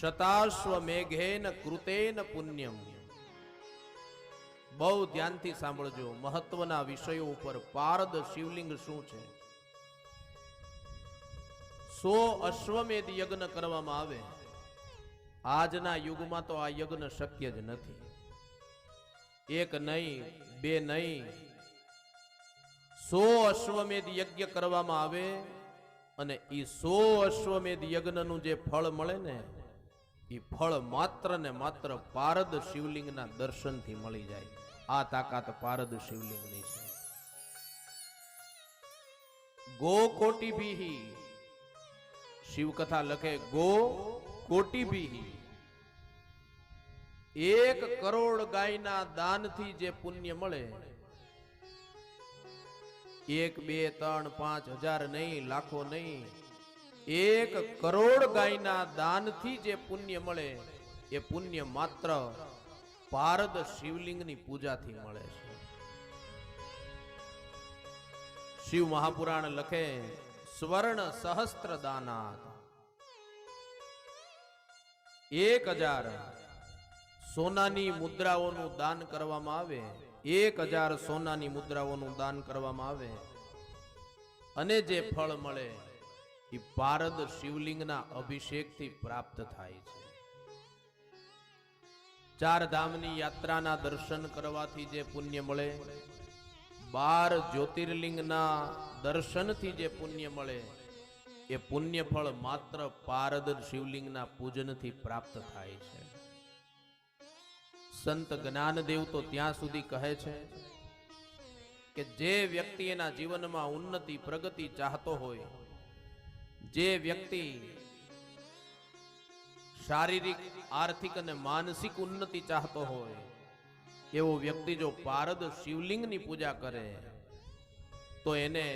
શતાશ્વ મેઘેન કૃતેન પુણ્યમ બહુ ધ્યાનથી સાંભળજો, મહત્વના વિષયો ઉપર પારદ શિવલિંગ શું છે? સો અશ્વમેધ યજ્ઞ કરવામાં આવે. આજના યુગમાં તો આ યજ્ઞ શક્ય જ નથી. એક નહીં, બે નહીં. સો અશ્વમેધ યજ્ઞ કરવામાં આવે અને એ સો અશ્વમેધ યજ્ઞનું જે ફળ મળે ને એ ફળ માત્ર ને માત્ર પારદ શિવલિંગના દર્શનથી મળી જાય. આ તાકાત પારદ શિવલિંગની છે. ગો કોટી ભીહી. શિવકથા લખે, ગો કોટી ભીહી. એક કરોડ ગાયના દાનથી જે પુણ્ય મળે, એક, બે, ત્રણ, પાંચ હજાર નહીં, લાખો નહીં એક કરોડ ગાયના દાનથી જે પુણ્ય મળે, એ પુણ્ય માત્ર પારદ શિવલિંગની પૂજાથી મળે છે. શિવ મહાપુરાણ લખે, સ્વર્ણ સહસ્ત્ર દાના એક હજાર સોનાની મુદ્રાઓનું દાન કરવામાં આવે, એક હજાર સોનાની મુદ્રાઓનું દાન કરવામાં આવે. અને જે ફળ મળે એ પારદ શિવલિંગના અભિષેકથી પ્રાપ્ત થાય છે. ચાર ધામની યાત્રાના દર્શન કરવાથી જે પુણ્ય મળે, બાર જ્યોતિર્લિંગના દર્શનથી જે પુણ્ય મળે, એ પુણ્ય ફળ માત્ર પારદ શિવલિંગના પૂજનથી પ્રાપ્ત થાય છે. સંત જ્ઞાનદેવ તો ત્યાં સુધી કહે છે કે જે વ્યક્તિ એના જીવનમાં ઉન્નતિ પ્રગતિ ચાહતો હોય જે વ્યક્તિ શારીરિક, આર્થિક અને માનસિક ઉન્નતિ ચાહતો હોય, એવો વ્યક્તિ જો પારદ શિવલિંગની પૂજા કરે, તો એને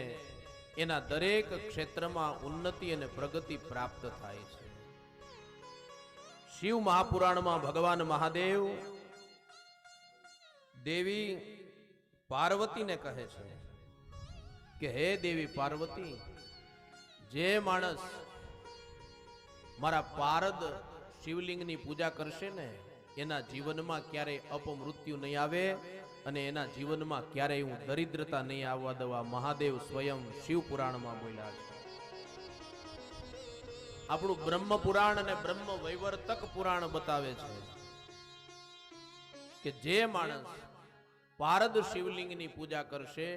એના દરેક ક્ષેત્રમાં ઉન્નતિ અને પ્રગતિ પ્રાપ્ત થાય છે. શિવ મહાપુરાણમાં ભગવાન મહાદેવ દેવી પાર્વતીને કહે છે કે, હે દેવી પાર્વતી જે માણસ મારા પારદ શિવલિંગની પૂજા કરશે ને, એના જીવનમાં ક્યારેય અપમૃત્યુ નહીં આવે અને એના જીવનમાં ક્યારેય હું દરિદ્રતા નહીં આવવા દવા મહાદેવ સ્વયં શિવ પુરાણમાં બોલ્યા છે. આપણું બ્રહ્મ પુરાણ અને બ્રહ્મ વૈવર્તક પુરાણ બતાવે છે કે જે માણસ પારદ શિવલિંગની પૂજા કરશે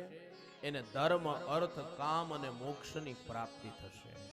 એને ધર્મ અર્થ કામ અને મોક્ષની પ્રાપ્તિ થશે.